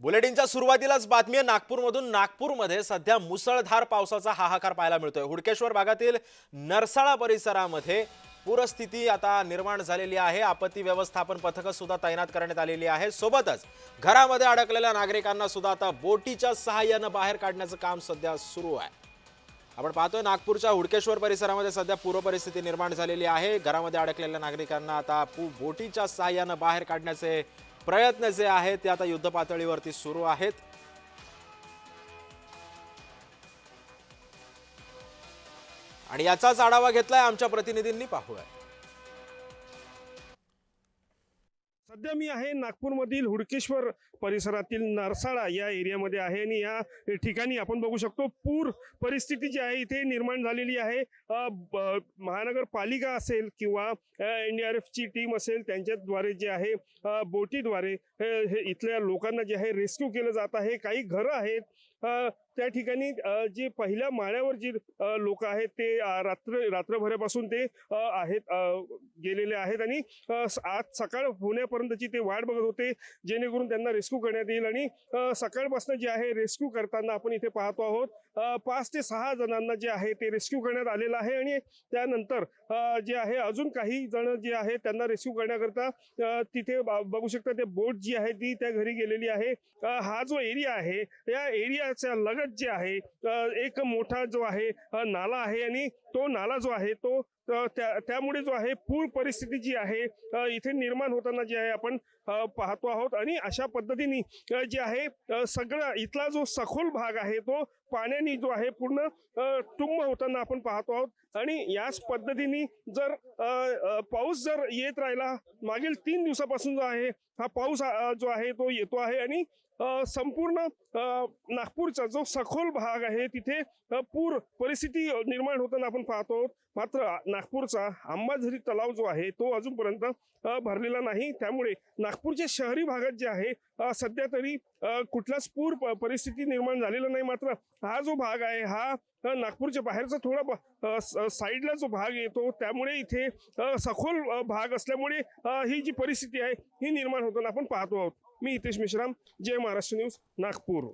बुलेटिनच्या सुरुवातीलाच बातमी आहे नागपूरमधून. नागपूरमध्ये सध्या मुसळधार पावसाचा हाहाकार पाहायला मिळतोय. हुडकेश्वर भागातील नरसाळा परिसरामध्ये पूरस्थिती आता निर्माण झालेली आहे. आपत्ती व्यवस्थापन पथकं सुद्धा तैनात करण्यात आलेली आहे. सोबतच घरामध्ये अडकलेल्या नागरिकांना सुद्धा आता बोटीच्या सहाय्यानं बाहेर काढण्याचं काम सध्या सुरू आहे. आपण पाहतोय नागपूरच्या हुडकेश्वर परिसरामध्ये सध्या पूर परिस्थिती निर्माण झालेली आहे. घरामध्ये अडकलेल्या नागरिकांना आता पू बोटीच्या सहाय्यानं बाहेर काढण्याचे प्रयत्न जे आहेत ते आता युद्ध पातळीवरती सुरू आहेत. आणि याचाच आढावा घेतलाय आमच्या प्रतिनिधींनी पाहूया. सध्या मी आहे नागपूरमधील हुडकेश्वर परिसरातील नरसाळा या एरियामध्ये आहे आणि या ठिकाणी आपण बघू शकतो पूर परिस्थिती जी आहे इथे निर्माण झालेली आहे. महानगरपालिका असेल किंवा एन डी आर एफची टीम असेल त्यांच्याद्वारे जे आहे बोटीद्वारे हे इथल्या लोकांना जे आहे रेस्क्यू केलं जात आहे. काही घरं आहेत. त्या ठिकाणी जे पहिल्या माळ्यावर जी लोक आहेत ते रात्र रात्रभरापासून ते आहेत गेलेले आहेत. आणि आज सकाळ होण्यापर्यंतची ते वाट बघत होते जेणेकरून त्यांना रेस्क्यू करण्यात येईल. आणि सकाळपासून जे आहे रेस्क्यू करताना आपण इथे पाहतो आहोत पाच ते सहा जणांना जे आहे ते रेस्क्यू करण्यात आलेलं आहे. आणि त्यानंतर जे आहे अजून काही जण जे आहे त्यांना रेस्क्यू करण्याकरता तिथे बघू शकता ते बोट जी आहे ती त्या घरी गेलेली आहे. हा जो एरिया आहे या एरियाच्या लगत जे आहे एक मोठा जो आहे नाला आहे. आणि तो नाला जो आहे तो त्यामुळे जो आहे पूर परिस्थिती जी आहे इथे निर्माण होताना जी आहे आपण पाहतो आहोत. आणि अशा पद्धतीने जे आहे सगळा इथला जो सखोल भाग आहे तो पाण्याने जो आहे पूर्ण टुंब होताना आपण पाहतो आहोत. आणि याच पद्धतीने जर पाऊस जर येत राहिला मागील तीन दिवसापासून जो आहे हा पाऊस जो आहे तो येतो आहे. आणि संपूर्ण नागपूरचा जो सखोल भाग आहे तिथे पूर परिस्थिती निर्माण होताना आपण पाहतो आहोत. मात्र नागपूरचा आंबाझरी तलाव जो आहे तो अजूनपर्यंत भरलेला नाही. त्यामुळे नागपूरच्या शहरी भागात जे आहे सध्या तरी कुठलाच पूर प- परिस्थिती निर्माण झालेला नाही मात्र हा जो भाग आहे हा नागपूरच्या बाहेरचा थोडा साईडला जो भाग येतो त्यामुळे इथे सखोल भाग असल्यामुळे ही जी परिस्थिती आहे ही निर्माण होताना आपण पाहतो आहोत. मी हितेश मिश्राम जय महाराष्ट्र न्यूज नागपूर.